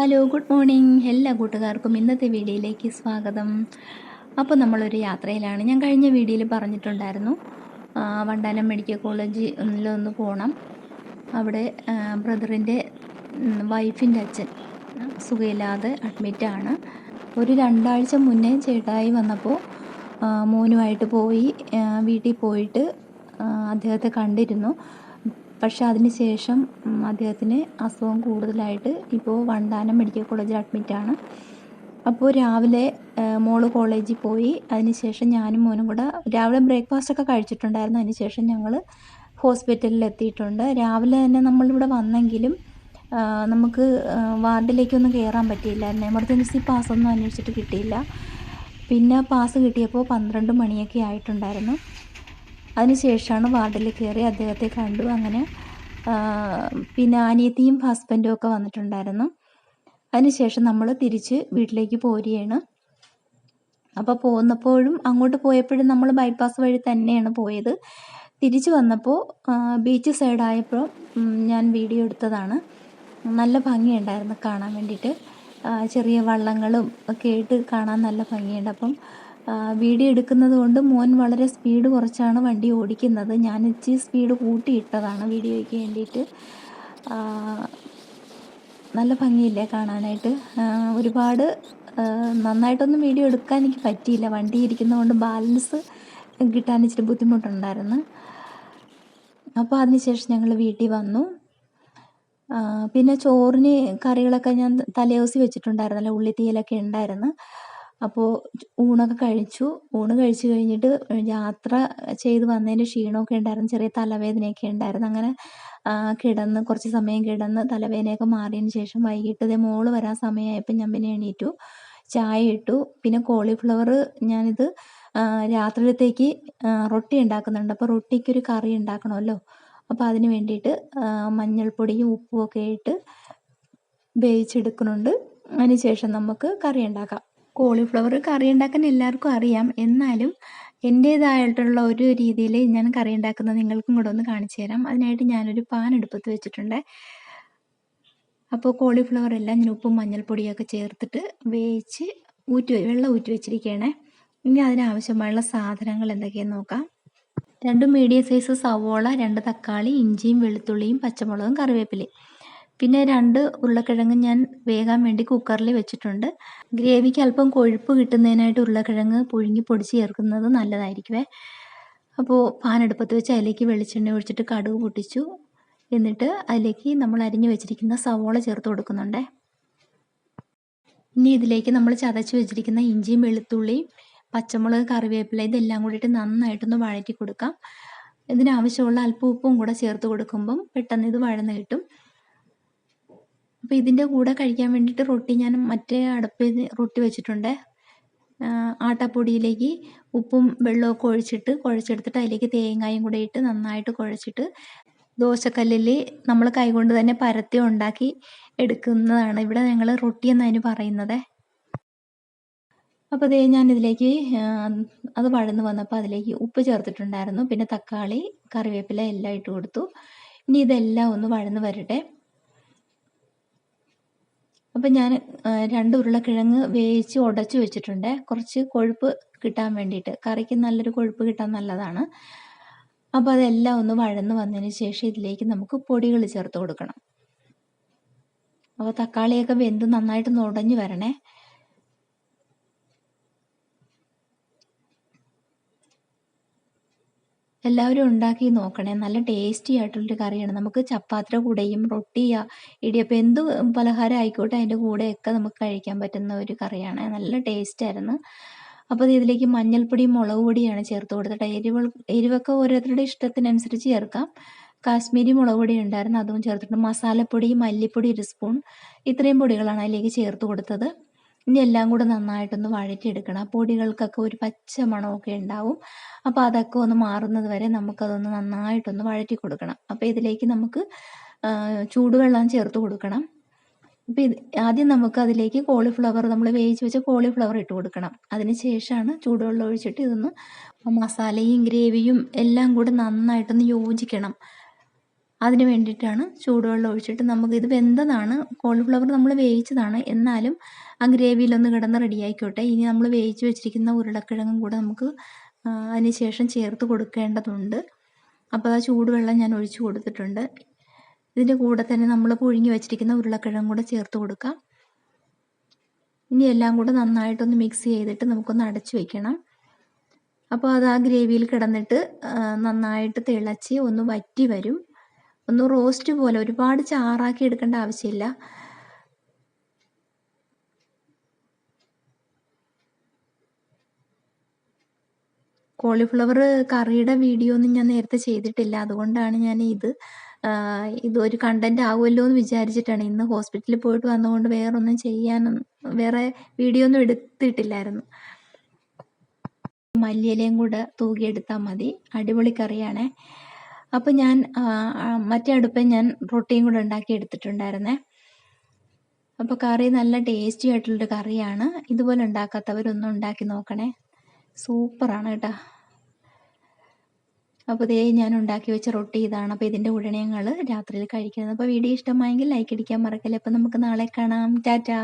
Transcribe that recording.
Hello good morning എല്ലാ കൂട്ടുകാർക്കും ഇന്നത്തെ വീഡിയോയിലേക്ക് സ്വാഗതം. അപ്പോൾ നമ്മളൊരു യാത്രയിലാണ്. ഞാൻ കഴിഞ്ഞ വീഡിയോയിൽ പറഞ്ഞിട്ടുണ്ടായിരുന്നു വണ്ടാനം മെഡിക്കൽ കോളേജിലൊന്ന് പോകണം അവിടെ ബ്രദറിന്റെ വൈഫിന്റെ അച്ഛൻ സുഖമില്ലാതെ അഡ്മിറ്റാണ് ഒരു രണ്ടാഴ്ച മുന്നേ ചേട്ടായി വന്നപ്പോൾ മോനുമായിട്ട് പോയി വീട്ടിൽ പോയിട്ട് അദ്ദേഹത്തെ കണ്ടിരുന്നു. പക്ഷെ അതിന് ശേഷം ഉം, അദ്ദേഹത്തിന് അസുഖം കൂടുതലായിട്ട് ഇപ്പോൾ വണ്ടാനം മെഡിക്കൽ കോളേജിൽ അഡ്മിറ്റാണ് അപ്പോൾ രാവിലെ മോൾ കോളേജിൽ പോയി. അതിന് ശേഷം ഞാനും മോനും കൂടെ രാവിലെ ബ്രേക്ക്ഫാസ്റ്റ് ഒക്കെ കഴിച്ചിട്ടുണ്ടായിരുന്നു. അതിന് ശേഷം ഞങ്ങൾ ഹോസ്പിറ്റലിൽ എത്തിയിട്ടുണ്ട്. രാവിലെ തന്നെ നമ്മളിവിടെ വന്നെങ്കിലും നമുക്ക് വാർഡിലേക്കൊന്നും കയറാൻ പറ്റിയില്ലായിരുന്നു. എമർജൻസി പാസ്സൊന്നും അന്വേഷിച്ചിട്ട് കിട്ടിയില്ല. പിന്നെ പാസ് കിട്ടിയപ്പോൾ പന്ത്രണ്ട് മണിയൊക്കെ ആയിട്ടുണ്ടായിരുന്നു. അതിനുശേഷമാണ് വാർഡിൽ കയറി അദ്ദേഹത്തെ കണ്ടു. അങ്ങനെ പിന്നെ അനിയത്തിയും ഹസ്ബൻഡും ഒക്കെ വന്നിട്ടുണ്ടായിരുന്നു. അതിനുശേഷം നമ്മൾ തിരിച്ച് വീട്ടിലേക്ക് പോരുകയാണ്. അപ്പോൾ പോന്നപ്പോഴും അങ്ങോട്ട് പോയപ്പോഴും നമ്മൾ ബൈപ്പാസ് വഴി തന്നെയാണ് പോയത്. തിരിച്ചു വന്നപ്പോൾ ബീച്ച് സൈഡായപ്പോൾ ഞാൻ വീഡിയോ എടുത്തതാണ്. നല്ല ഭംഗിയുണ്ടായിരുന്നു കാണാൻ വേണ്ടിയിട്ട്. ചെറിയ വള്ളങ്ങളും ഒക്കെ ആയിട്ട് കാണാൻ നല്ല ഭംഗിയുണ്ട്. അപ്പം വീഡിയോ എടുക്കുന്നത് കൊണ്ട് മോൻ വളരെ സ്പീഡ് കുറച്ചാണ് വണ്ടി ഓടിക്കുന്നത്. ഞാൻ ഇച്ചിരി സ്പീഡ് കൂട്ടിയിട്ടതാണ് വീഡിയോയ്ക്ക് വേണ്ടിയിട്ട്. നല്ല ഭംഗിയില്ലേ കാണാനായിട്ട്? ഒരുപാട് നന്നായിട്ടൊന്നും വീഡിയോ എടുക്കാൻ എനിക്ക് പറ്റിയില്ല. വണ്ടി ഇരിക്കുന്നതുകൊണ്ട് ബാലൻസ് കിട്ടാൻ ഇച്ചിരി ബുദ്ധിമുട്ടുണ്ടായിരുന്നു. അപ്പോൾ അതിനുശേഷം ഞങ്ങൾ വീട്ടിൽ വന്നു. പിന്നെ ചോറിന് കറികളൊക്കെ ഞാൻ തലേദിവസം വെച്ചിട്ടുണ്ടായിരുന്നല്ലോ ഉള്ളിത്തീയലൊക്കെ ഉണ്ടായിരുന്നു. അപ്പോൾ ഊണൊക്കെ കഴിച്ചു. ഊണ് കഴിച്ചു കഴിഞ്ഞിട്ട് യാത്ര ചെയ്ത് വന്നതിന്റെ ക്ഷീണമൊക്കെ ഉണ്ടായിരുന്നു. ചെറിയ തലവേദനയൊക്കെ ഉണ്ടായിരുന്നു. അങ്ങനെ കിടന്ന് കുറച്ച് സമയം കിടന്ന് തലവേദനയൊക്കെ മാറിയതിന് ശേഷം വൈകിട്ട് ഇതേ മോൾ വരാൻ സമയമായപ്പോൾ ഞാൻ പിന്നെ എണീറ്റു. ചായ ഇട്ടു. പിന്നെ കോളിഫ്ലവർ ഞാനിത് രാത്രിയിലത്തേക്ക് റൊട്ടി ഉണ്ടാക്കുന്നുണ്ട്. അപ്പോൾ റൊട്ടിക്കൊരു കറി ഉണ്ടാക്കണമല്ലോ. അപ്പോൾ അതിന് വേണ്ടിയിട്ട് മഞ്ഞൾപ്പൊടിയും ഉപ്പും ഒക്കെ ഇട്ട് വേവിച്ചെടുക്കുന്നുണ്ട്. അതിന് ശേഷം നമുക്ക് കറി ഉണ്ടാക്കാം. കോളിഫ്ലവർ കറി ഉണ്ടാക്കാൻ എല്ലാവർക്കും അറിയാം. എന്നാലും എന്റേതായിട്ടുള്ള ഒരു രീതിയിൽ ഞാൻ കറി ഉണ്ടാക്കുന്നത് നിങ്ങൾക്കും കൂടെ ഒന്ന് കാണിച്ചു തരാം. അതിനായിട്ട് ഞാനൊരു പാൻ എടുപ്പത്ത് വെച്ചിട്ടുണ്ട്. അപ്പോൾ കോളിഫ്ലവർ എല്ലാം ഞാൻ ഉപ്പും മഞ്ഞൾപ്പൊടിയൊക്കെ ചേർത്തിട്ട് വേവിച്ച് ഊറ്റി വെള്ളം ഊറ്റി വെച്ചിരിക്കുകയാണേ ഇനി അതിനാവശ്യമായുള്ള സാധനങ്ങൾ എന്തൊക്കെയെന്ന് നോക്കാം. രണ്ട് മീഡിയം സൈസ് സവോള രണ്ട് തക്കാളി ഇഞ്ചിയും വെളുത്തുള്ളിയും പച്ചമുളകും കറിവേപ്പിലയും. പിന്നെ രണ്ട് ഉരുളക്കിഴങ്ങ് ഞാൻ വേകാൻ വേണ്ടി കുക്കറിൽ വെച്ചിട്ടുണ്ട്. ഗ്രേവിക്ക് അല്പം കൊഴുപ്പ് കിട്ടുന്നതിനായിട്ട് ഉരുളക്കിഴങ്ങ് പുഴുങ്ങി പൊടിച്ച് ചേർക്കുന്നത് നല്ലതായിരിക്കുമേ അപ്പോൾ പാൻ അടുപ്പത്ത് വെച്ച് അതിലേക്ക് വെളിച്ചെണ്ണ ഒഴിച്ചിട്ട് കടുക് പൊട്ടിച്ചു. എന്നിട്ട് അതിലേക്ക് നമ്മൾ അരിഞ്ഞു വെച്ചിരിക്കുന്ന സവോള ചേർത്ത് കൊടുക്കുന്നുണ്ട്. ഇനി ഇതിലേക്ക് നമ്മൾ ചതച്ച് വെച്ചിരിക്കുന്ന ഇഞ്ചിയും വെളുത്തുള്ളിയും പച്ചമുളക് കറിവേപ്പില ഇതെല്ലാം കൂടിയിട്ട് നന്നായിട്ടൊന്ന് വഴറ്റി കൊടുക്കാം. ഇതിനാവശ്യമുള്ള അല്പം ഉപ്പും കൂടെ ചേർത്ത് കൊടുക്കുമ്പം പെട്ടെന്ന് ഇത് വഴന്ന് കിട്ടും. അപ്പോൾ ഇതിന്റെ കൂടെ കഴിക്കാൻ വേണ്ടിയിട്ട് റൊട്ടി ഞാൻ മറ്റേ അടുപ്പ് റൊട്ടി വെച്ചിട്ടുണ്ട്. ആട്ടപ്പൊടിയിലേക്ക് ഉപ്പും വെള്ളമൊക്കെ ഒഴിച്ചിട്ട് കുഴച്ചെടുത്തിട്ട് അതിലേക്ക് തേങ്ങായും കൂടെ ഇട്ട് നന്നായിട്ട് കുഴച്ചിട്ട് ദോശക്കല്ലിൽ നമ്മൾ കൈകൊണ്ട് തന്നെ പരത്തി ഉണ്ടാക്കി എടുക്കുന്നതാണ് ഇവിടെ ഞങ്ങൾ റൊട്ടി എന്നതിന് പറയുന്നത്. അപ്പോൾ ദേ ഞാൻ ഇതിലേക്ക് അത് വഴന്ന് വന്നപ്പോൾ അതിലേക്ക് ഉപ്പ് ചേർത്തിട്ടുണ്ടായിരുന്നു. പിന്നെ തക്കാളി കറിവേപ്പില എല്ലാം ഇട്ട് കൊടുത്തു. ഇനി ഇതെല്ലാം ഒന്ന് വഴന്ന് വരട്ടെ. അപ്പം ഞാൻ രണ്ട് ഉരുളക്കിഴങ്ങ് വേവിച്ച് ഉടച്ചു വെച്ചിട്ടുണ്ട്. കുറച്ച് കൊഴുപ്പ് കിട്ടാൻ വേണ്ടിയിട്ട്. കറിക്ക് നല്ലൊരു കൊഴുപ്പ് കിട്ടാൻ നല്ലതാണ്. അപ്പോൾ അതെല്ലാം ഒന്ന് വഴന്ന് വന്നതിന് ശേഷം ഇതിലേക്ക് നമുക്ക് പൊടികൾ ചേർത്ത് കൊടുക്കണം. അപ്പോൾ തക്കാളിയൊക്കെ വെന്ത് നന്നായിട്ട് ഉടഞ്ഞു വരണേ. എല്ലാവരും ഉണ്ടാക്കി നോക്കണേ. നല്ല ടേസ്റ്റി ആയിട്ടുള്ളൊരു കറിയാണ്. നമുക്ക് ചപ്പാത്തിയുടെ കൂടെയും റൊട്ടിയ ഇടിയപ്പം എന്ത് പലഹാരം ആയിക്കോട്ടെ അതിന്റെ കൂടെയൊക്കെ നമുക്ക് കഴിക്കാൻ പറ്റുന്ന ഒരു കറിയാണ്. നല്ല ടേസ്റ്റ് ആയിരുന്നു. അപ്പോൾ ഇത് ഇതിലേക്ക് മഞ്ഞൾപ്പൊടിയും മുളക് പൊടിയാണ് ചേർത്ത് കൊടുത്തിട്ട് എരിവ് എരിവൊക്കെ ഓരോരുത്തരുടെ ഇഷ്ടത്തിനനുസരിച്ച് ചേർക്കാം. കാശ്മീരി മുളക് പൊടി ഉണ്ടായിരുന്നു. അതും ചേർത്തിട്ടുണ്ട്. മസാലപ്പൊടി മല്ലിപ്പൊടി ഒരു സ്പൂൺ ഇത്രയും പൊടികളാണ് അതിലേക്ക് ചേർത്ത് കൊടുത്തത്. ഇനി എല്ലാം കൂടെ നന്നായിട്ടൊന്ന് വഴറ്റിയെടുക്കണം. പൊടികൾക്കൊക്കെ ഒരു പച്ച മണമൊക്കെ ഉണ്ടാവും. അപ്പോൾ അതൊക്കെ ഒന്ന് മാറുന്നത് വരെ നമുക്കതൊന്ന് നന്നായിട്ടൊന്ന് വഴറ്റി കൊടുക്കണം. അപ്പോൾ ഇതിലേക്ക് നമുക്ക് ചൂടുവെള്ളം ചേർത്ത് കൊടുക്കണം. അപ്പോൾ ഇത് ആദ്യം നമുക്ക് അതിലേക്ക് കോളിഫ്ലവർ നമ്മൾ വേവിച്ച് വെച്ച കോളിഫ്ലവർ ഇട്ട് കൊടുക്കണം. അതിന് ശേഷമാണ് ചൂടുവെള്ളം ഒഴിച്ചിട്ട് ഇതൊന്ന് മസാലയും ഗ്രേവിയും എല്ലാം കൂടെ നന്നായിട്ടൊന്ന് യോജിക്കണം. അതിന് വേണ്ടിയിട്ടാണ് ചൂടുവെള്ളം ഒഴിച്ചിട്ട് നമുക്ക് ഇത് വെന്തതാണ്. കോളിഫ്ലവർ നമ്മൾ വേവിച്ചതാണ്. എന്നാലും ആ ഗ്രേവിയിലൊന്ന് കിടന്ന് റെഡിയായിക്കോട്ടെ. ഇനി നമ്മൾ വേവിച്ച് വെച്ചിരിക്കുന്ന ഉരുളക്കിഴങ്ങും കൂടെ നമുക്ക് അതിന് ശേഷം ചേർത്ത് കൊടുക്കേണ്ടതുണ്ട്. അപ്പോൾ ആ ചൂടുവെള്ളം ഞാൻ ഒഴിച്ചു കൊടുത്തിട്ടുണ്ട്. ഇതിന്റെ കൂടെ തന്നെ നമ്മൾ പുഴുങ്ങി വെച്ചിരിക്കുന്ന ഉരുളക്കിഴങ്ങും കൂടെ ചേർത്ത് കൊടുക്കാം. ഇനി എല്ലാം കൂടെ നന്നായിട്ടൊന്ന് മിക്സ് ചെയ്തിട്ട് നമുക്കൊന്ന് അടച്ചു വെക്കണം. അപ്പോൾ അത് ആ ഗ്രേവിയിൽ കിടന്നിട്ട് നന്നായിട്ട് തിളച്ച് ഒന്ന് വറ്റി വരും. ഒന്ന് റോസ്റ്റ് പോലെ ഒരുപാട് ചാറാക്കി എടുക്കേണ്ട ആവശ്യമില്ല. കോളിഫ്ലവർ കറിയുടെ വീഡിയോ ഒന്നും ഞാൻ നേരത്തെ ചെയ്തിട്ടില്ല. അതുകൊണ്ടാണ് ഞാൻ ഇത് ഇതൊരു കണ്ടന്റ് ആവുമല്ലോ എന്ന് വിചാരിച്ചിട്ടാണ് ഇന്ന് ഹോസ്പിറ്റലിൽ പോയിട്ട് വന്നതുകൊണ്ട് വേറൊന്നും ചെയ്യാനൊന്നും വേറെ വീഡിയോ ഒന്നും എടുത്തിട്ടില്ലായിരുന്നു. മല്ലിയിലയും കൂടെ തൂകിയെടുത്താൽ മതി. അടിപൊളി കറിയാണേ. അപ്പോൾ ഞാൻ മറ്റേ അടുപ്പിൽ ഞാൻ റൊട്ടിയും കൂടെ ഉണ്ടാക്കി എടുത്തിട്ടുണ്ടായിരുന്നേ. അപ്പോൾ കറി നല്ല ടേസ്റ്റി ആയിട്ടുള്ളൊരു കറിയാണ്. ഇതുപോലെ ഉണ്ടാക്കാത്തവരൊന്നും ഉണ്ടാക്കി നോക്കണേ. സൂപ്പറാണ് കേട്ടോ. അപ്പോൾ ഇതേ ഞാൻ ഉണ്ടാക്കി വെച്ച റൊട്ടി ഇതാണ്. അപ്പോൾ ഇതിന്റെ കൂടെ ഞങ്ങൾ രാത്രിയിൽ കഴിക്കുന്നത്. അപ്പോൾ വീഡിയോ ഇഷ്ടമായെങ്കിൽ ലൈക്ക് അടിക്കാൻ മറക്കല്ലേ. അപ്പോൾ നമുക്ക് നാളെ കാണാം. ടാറ്റാ.